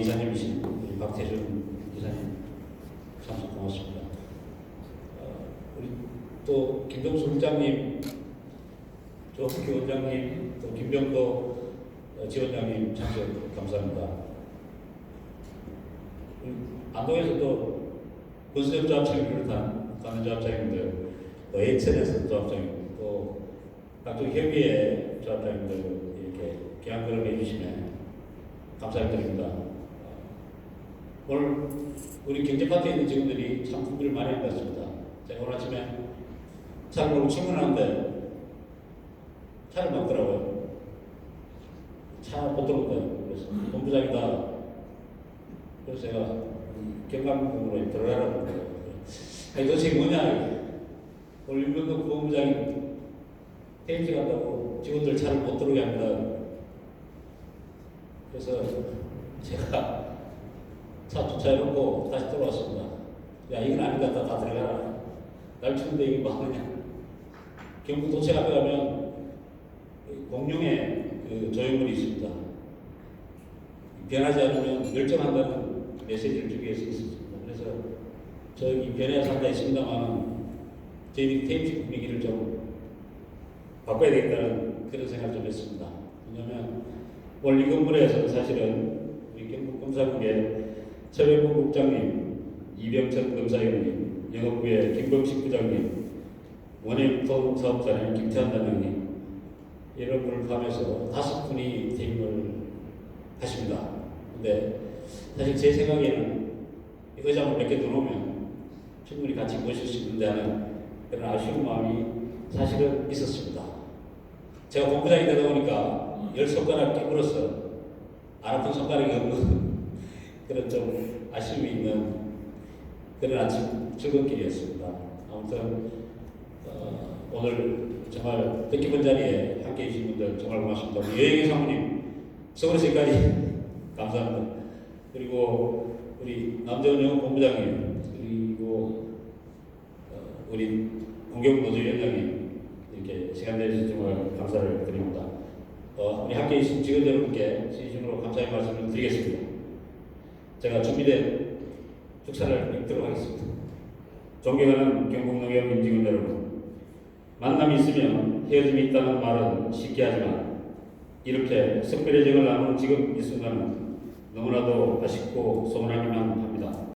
이사님이신 우리 박태준 이사님 참 고맙습니다. 어, 우리 또 김동수 국장님, 조학교 원장님, 또 김병도 어, 지원장님 참석 감사합니다. 안동에서도 건설 조합장을 비롯한 가는 조합장님들, 또 에이첸에서 조합장님, 또 각종 협의회 조합장님들 이렇게 귀한 걸음 해주시면 감사드립니다. 오늘 우리 경제파트에 있는 직원들이 참 준비를 많이 같습니다. 제가 오늘 아침에 차를 몰고 출근하는데 차를 막더라고요. 차못 들어온다. 그래서 본부장이다. 그래서 제가 경감국으로 들어가라고 그래요. 아니 도대체 뭐냐. 오늘 윤병도 부본부장이 테이프 간다고 직원들 차를 못 들어오게 합니다. 그래서 제가 차 주차해놓고 다시 돌아왔습니다. 야, 이건 것 같다. 다 들어가라. 날 추운데 이게 뭐 하느냐. 경북 도청 앞에 가면 그 공룡의 그 조형물이 있습니다. 변하지 않으면 멸종한다는 메시지를 주기 위해서 있습니다. 그래서 저기 변해야 산다 했습니다만 저희들이 테이프 분위기를 좀 바꿔야 되겠다는 그런 생각을 좀 했습니다. 왜냐하면 이 건물에서는 사실은 우리 경북 검사국의 최백국 국장님, 이병천 검사위원님, 영업부의 김범식 부장님, 원예부터 사업자님 김태환 단장님 이런 분을 포함해서 다섯 분이 퇴임을 하십니다. 근데 사실 제 생각에는 의장을 몇개더 놓으면 충분히 같이 모실 수 있는데 하는 그런 아쉬운 마음이 사실은 있었습니다. 제가 본부장이 되다 보니까 열 손가락 깨물어서 안 아픈 손가락이 없는 그런 좀 아쉬움이 있는 그런 아침 출근길이었습니다. 아무튼 어, 오늘 정말 뜻깊은 자리에 함께해 주신 분들 정말 고맙습니다. 우리 여행의 사모님 서울에서 여기까지 감사합니다. 그리고 우리 남재원 영업 본부장님 그리고 어, 우리 공경 노조위원장님 이렇게 시간 내주셔서 정말 감사를 드립니다. 어, 우리 함께 계신 직원 여러분께 진심으로 감사의 말씀을 드리겠습니다. 제가 준비된 축사를 읽도록 하겠습니다. 존경하는 경북농협 임직원 여러분, 만남이 있으면 헤어짐이 있다는 말은 쉽게 하지만 이렇게 특별히 정을 나누는 지금 이 순간은 너무나도 아쉽고 서운하기만 합니다.